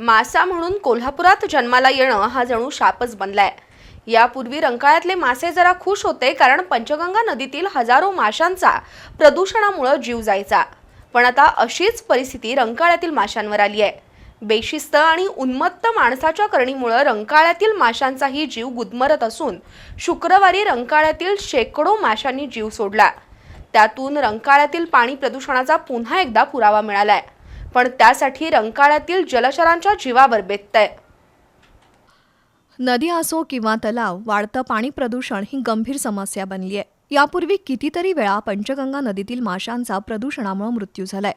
मासा म्हणून कोल्हापुरात जन्माला येणं हा जणू शापच बनलाय. यापूर्वी रंकाळ्यातले मासे जरा खुश होते कारण पंचगंगा नदीतील हजारो माशांचा प्रदूषणामुळे जीव जायचा. पण आता अशीच परिस्थिती रंकाळ्यातील माशांवर आली आहे. बेशिस्त आणि उन्मत्त माणसाच्या करणीमुळे रंकाळ्यातील माशांचाही जीव गुदमरत असून शुक्रवारी रंकाळ्यातील शेकडो माशांनी जीव सोडला. त्यातून रंकाळ्यातील पाणी प्रदूषणाचा पुन्हा एकदा पुरावा मिळालाय. पण त्यासाठी रंकाळ्यातील जलचरांच्या जीवावर बेततंय. नदी असो किंवा तलाव वाढतं पाणी प्रदूषण ही गंभीर समस्या बनली आहे यापूर्वी कितीतरी वेळा पंचगंगा नदीतील माशांचा प्रदूषणामुळे मृत्यू झालाय.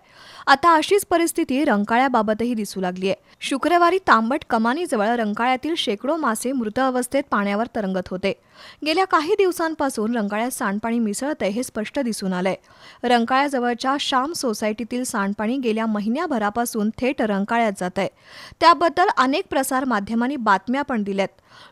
आता अशीच परिस्थिती रंकाळ्याबाबतही दिसू लागली आहे शुक्रवारी तांबट कमानीजवळ रंकाळ्यातील शेकडो मासे मृत अवस्थेत पाण्यावर तरंगत होते. गेल्या काही दिवसांपासून रंकाळ्यात सांडपाणी मिसळतंय हे स्पष्ट दिसून आलंय. रंकाळ्याजवळच्या श्याम सोसायटीतील सांडपाणी गेल्या महिन्याभरापासून थेट रंकाळ्यात जात आहे त्याबद्दल अनेक प्रसार माध्यमांनी बातम्या पण दिल्यात.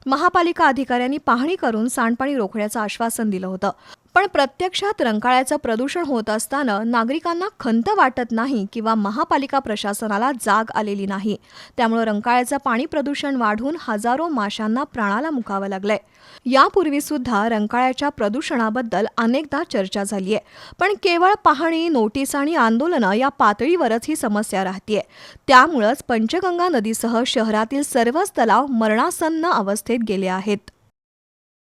महापालिका अधिकाऱ्यांनी पाहणी करून सांडपाणी रोखण्याचं आश्वासन दिलं होतं. पण प्रत्यक्षात रंकाळ्याचं प्रदूषण होत असताना नागरिकांना खंत वाटत नाही किंवा महापालिका प्रशासनाला जाग आलेली नाही. त्यामुळे रंकाळ्याचं पाणी प्रदूषण वाढून हजारो माशांना प्राणाला मुकावं लागलंय. यापूर्वी सुद्धा रंकाळ्याच्या प्रदूषणाबद्दल अनेकदा चर्चा झाली आहे पण केवळ पाहणी नोटीस आणि आंदोलनं या पातळीवरच ही समस्या राहतीये. त्यामुळंच पंचगंगा नदीसह शहरातील सर्वच तलाव मरणासन्न अवस्थेत गेले आहेत.